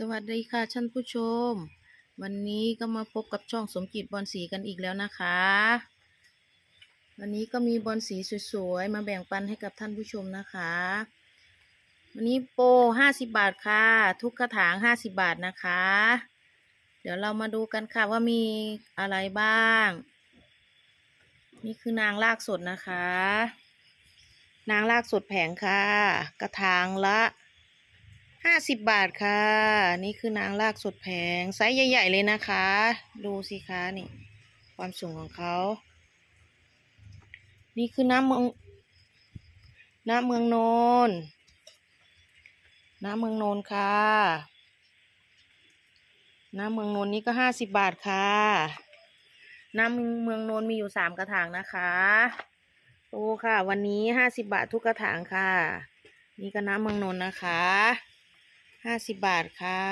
สวัสดีค่ะท่านผู้ชม วันนี้ก็มาพบกับช่องสมจิตบอลสีกันอีกแล้วนะคะ วันนี้ก็มีบอลสีสวยๆ มาแบ่งปันให้กับท่านผู้ชมนะคะ วันนี้โปรห้าสิบบาทค่ะ ทุกกระถางห้าสิบบาทนะคะ เดี๋ยวเรามาดูกันค่ะว่ามีอะไรบ้าง นี่คือนางลากสดนะคะ นางลากสดแผงค่ะ กระถางละ ห้าสิบบาทค่ะ นี่คือนางลากสดแผงไซส์ใหญ่ ๆ เลยนะคะ ดูสิคะนี่ ความสูงของเขา นี่คือน้ำเมือง น้ำเมืองโนน น้ำเมืองโนนค่ะ น้ำเมืองโนนนี่ก็ห้าสิบบาทค่ะ น้ำเมืองโนนมีอยู่สามกระถางนะคะโอ้ค่ะ วันนี้ห้าสิบบาททุกกระถางค่ะ นี่ก็น้ำเมืองนนนะคะ ห้าสิบบาทค่ะ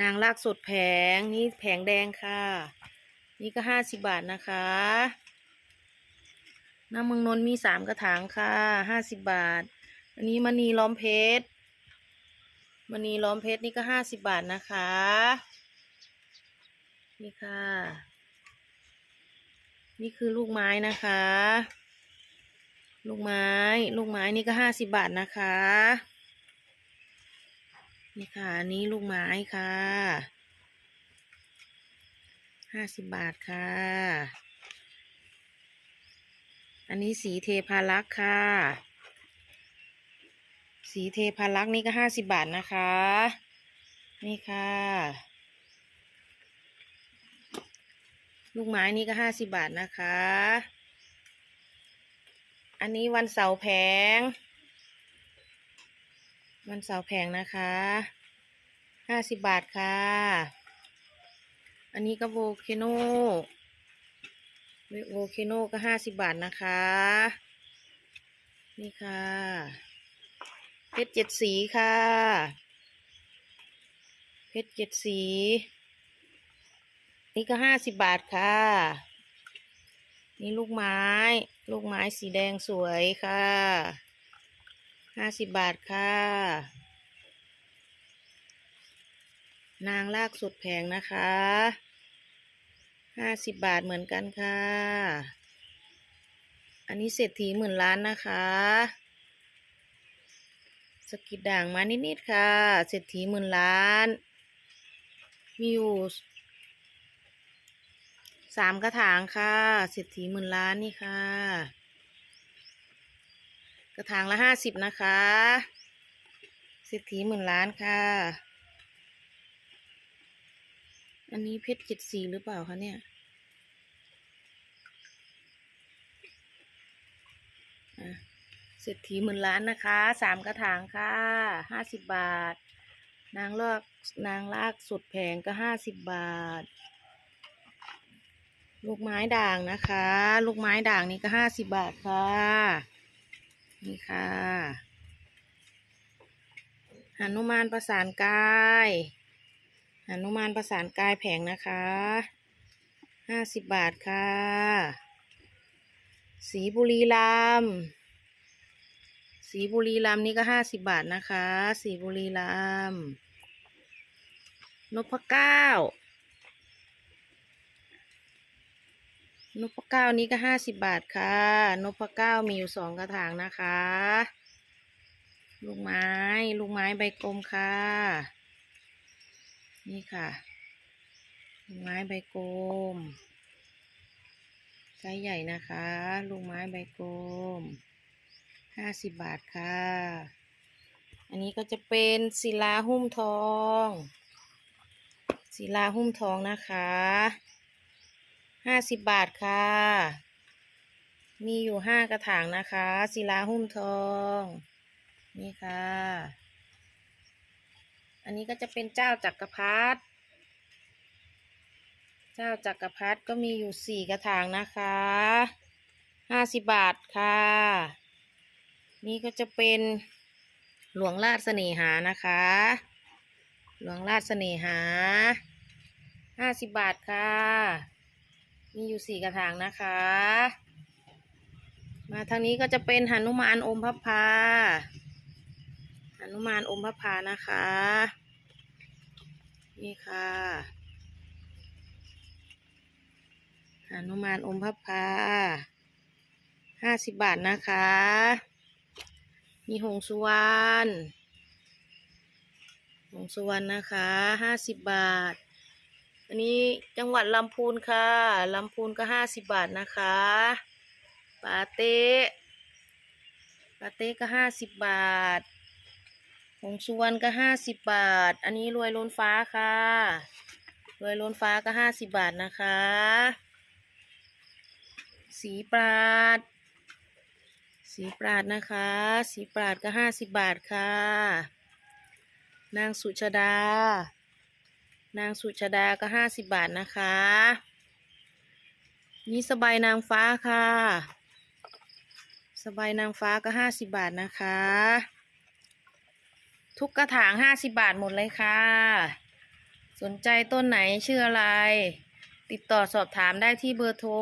นางลากสดแผงนี่แผงแดงค่ะ นี่ก็ห้าสิบบาทนะคะน้ำเมืองนนท์มีสามกระถางค่ะห้าสิบบาท อันนี้มณีล้อมเพชรมณีล้อมเพชรนี่ก็ห้าสิบบาทนะคะ นี่ค่ะ นี่คือลูกไม้นะคะ ลูกไม้ ลูกไม้นี่ก็ห้าสิบบาทนะคะ นี่ค่ะอันนี้ลูกไม้ค่ะห้าสิบบาทค่ะ อันนี้สีเทพารักษ์ค่ะ สีเทพารักษ์นี่ก็ห้าสิบบาทนะคะ นี่ค่ะ ลูกไม้นี่ก็ห้าสิบบาทนะคะ อันนี้วันเสาร์แผง วันเสาแผงนะคะห้าสิบบาทค่ะ อันนี้ก็โวเคโนโวเคโนก็ห้าสิบบาทนะคะ นี่ค่ะ เพชรเจ็ดสีค่ะ เพชรเจ็ดสี นี่ก็ห้าสิบบาทค่ะ นี่ลูกไม้ ลูกไม้สีแดงสวยค่ะ ห้าสิบบาทค่ะ นางลากสุดแพงนะคะห้าสิบบาทเหมือนกันค่ะ อันนี้เศรษฐีหมื่นล้านนะคะสกิดด่างมานิดๆค่ะ เศรษฐีหมื่นล้าน มีอยู่สามกระถางค่ะ เศรษฐีหมื่นล้านนี่ค่ะ กระถางละห้าสิบนะคะเศรษฐีหมื่นล้านค่ะ อันนี้เพชรเจ็ดสีหรือเปล่าคะเนี่ย เศรษฐีหมื่นล้านนะคะ สามกระถางค่ะ ห้าสิบบาท นางลากนางลากสุดแพงก็ห้าสิบบาท ลูกไม้ด่างนะคะ ลูกไม้ด่างนี่ก็ห้าสิบบาทค่ะ นี่ค่ะหนุมานประสานกายหนุมานประสานกายแผงนะคะห้าสิบบาทค่ะ สีบุรีรัมสีบุรีรัมนี่ก็ห้าสิบบาทนะคะ สีบุรีรัมนพเก้า นพเก้านี้ก็ห้าสิบบาทค่ะ นพเก้ามีอยู่สองกระถางนะคะ ลูกไม้ ลูกไม้ใบกลมค่ะ นี่ค่ะลูกไม้ใบกลมไซส์ใหญ่นะคะ ลูกไม้ใบกลมห้าสิบบาทค่ะ อันนี้ก็จะเป็นศิลาหุ้มทอง ศิลาหุ้มทองนะคะ ห้าสิบบาทค่ะ มีอยู่ห้ากระถางนะคะศิลาหุ้มทอง นี่ค่ะ อันนี้ก็จะเป็นเจ้าจักรพรรดิเจ้าจักรพรรดิก็มีอยู่สี่กระถางนะคะห้าสิบบาทค่ะ นี่ก็จะเป็นหลวงราชเสน่หานะคะ หลวงราชเสน่หาห้าสิบบาทค่ะ มีอยู่สี่กระถางนะคะ มาทางนี้ก็จะเป็นหนุมานอมพระพาหนุมานอมพระพานะคะ นี่ค่ะหานุมานอมพับพาห้าสิบบาทนะคะ มีหงสุวรรณหงสุวรรณนะคะห้าสิบบาท อันนี้จังหวัดลำพูนค่ะลำพูนก็ห้าสิบบาทนะคะปาเต้ปาเต้ก็ห้าสิบบาทหงสุวรรณก็ห้าสิบบาท อันนี้รวยล้นฟ้าค่ะรวยล้นฟ้าก็ห้าสิบบาทนะคะ สีปราด สีปราดนะคะ สีปราดก็ห้าสิบบาทค่ะ นางสุชดา นางสุชาดาก็ห้าสิบบาทนะคะ นี่สบายนางฟ้าค่ะ สบายนางฟ้าก็ห้าสิบบาทนะคะ ทุกกระถางห้าสิบบาทหมดเลยค่ะ สนใจต้นไหนชื่ออะไร ติดต่อสอบถามได้ที่เบอร์โทร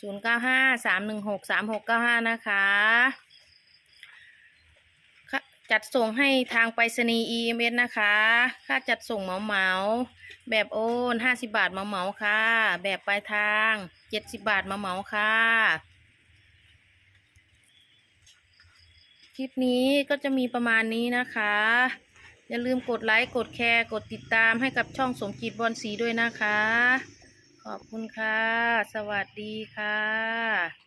0 9 5 3 1 6 3 6 9 5 นะคะคะ จัดส่งให้ทางไปรษณีย์ EMS นะคะ ค่าจัดส่งเหมาเหมาแบบโอน50บาทเหมาเหมาค่ะ แบบปลายทาง70บาทเหมาเหมาค่ะ คลิปนี้ก็จะมีประมาณนี้นะคะ อย่าลืมกดไลค์ กดแชร์ กดติดตามให้กับช่องสมจิตบอลสีด้วยนะคะ ขอบคุณค่ะ สวัสดีค่ะ